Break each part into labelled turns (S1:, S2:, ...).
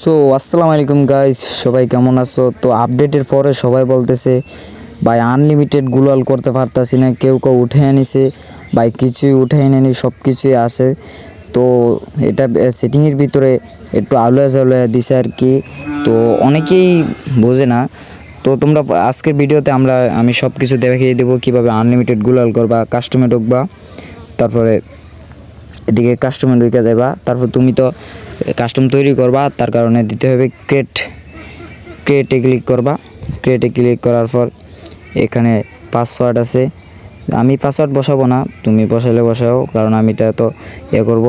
S1: So আসসালামু আলাইকুম guys সবাই কেমন আছো? তো আপডেটের পরে সবাই বলতেছে, ভাই আনলিমিটেড গুলাল করতে পারতাছি না, কেউ কেউ উঠে আনিছে ভাই, কিছুই উঠে আনেনি সব কিছুই আসে তো এটা সেটিংয়ের ভিতরে একটু আলোয়া জালোয়া দিছে আর কি। তো অনেকেই বোঝে না। তো তোমরা আজকের ভিডিওতে আমরা, আমি সব কিছু দেখিয়ে দেবো কীভাবে আনলিমিটেড গুলাল করবা কাস্টমে ঢুকবা। তারপরে এদিকে কাস্টমার ঢুকে যাবা তারপর তুমি তো কাস্টম তৈরি করবা, তার কারণে দিতে হবে ক্রেট ক্রেটে ক্লিক করবা। ক্রেটে ক্লিক করার পর এখানে পাসওয়ার্ড আছে। আমি পাসওয়ার্ড বসাবো না, তুমি বসালে বসাও, কারণ আমি এটা তো ইয়ে করব।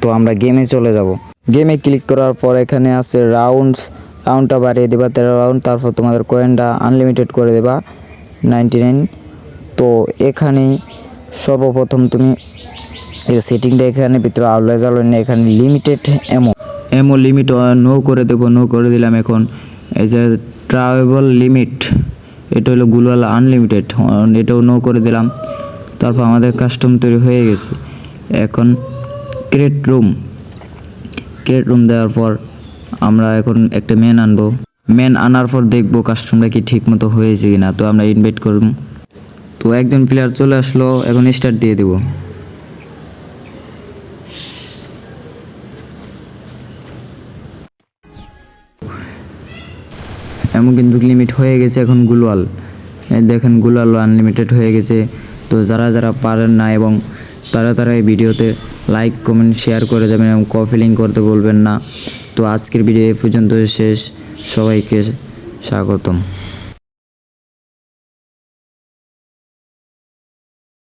S1: তো আমরা গেমে চলে যাব। গেমে ক্লিক করার পর এখানে আছে রাউন্ডস রাউন্ডটা বাড়িয়ে দেবা, তেরো রাউন্ড তারপর তোমাদের কয়েনটা আনলিমিটেড করে দেবা নাইনটি নাইন তো এখানে সর্বপ্রথম তুমি সেটিংটা এখানে ভিতরে আউটলাইজ আউটলাইন এখানে লিমিটেড এমো
S2: এমও লিমিট নো করে দেবো নো করে দিলাম এখন। এই যে ট্রাভেবল লিমিট এটা হলো গুলওয়াল আনলিমিটেড এটাও নো করে দিলাম। তারপর আমাদের কাস্টম তৈরি হয়ে গেছে। এখন ক্রেট রুম ক্রেট রুম দেওয়ার পর আমরা এখন একটা মেন আনব। মেন আনার পর দেখব কাস্টমটা কি ঠিক মতো হয়েছে কিনা। তো আমরা ইনভাইট করব তো একজন প্লেয়ার চলে আসলো, এখন স্টার্ট দিয়ে দেবো। এমন কিন্তু লিমিট হয়ে গেছে এখন গুলওয়াল দেখেন গুলওয়াল আনলিমিটেড হয়ে গেছে। তো যারা যারা পারেন না এবং তারা তারা এই ভিডিওতে লাইক কমেন্ট শেয়ার করে যাবেন এবং কপি করতে বলবেন না। তো আজকের ভিডিও এ পর্যন্ত শেষ। সবাইকে স্বাগতম।